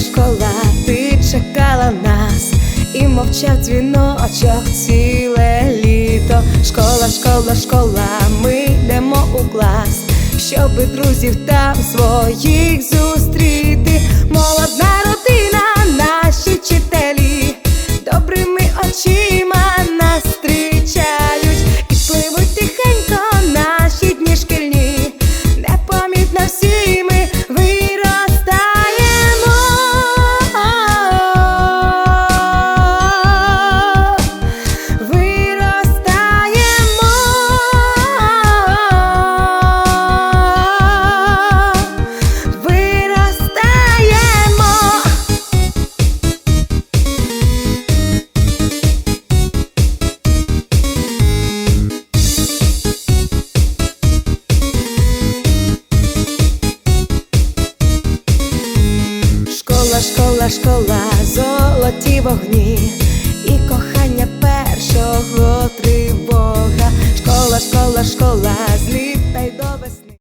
Школа, школа, ти чекала нас, і мовчав дзвіночок ціле літо. Школа, школа, школа, ми йдемо у клас, щоби друзів там своїх зустріти. Молодна родина, наші вчителі, добрими очима Весела школа, золоті вогні і кохання першого тривога, школа, школа, школа злі.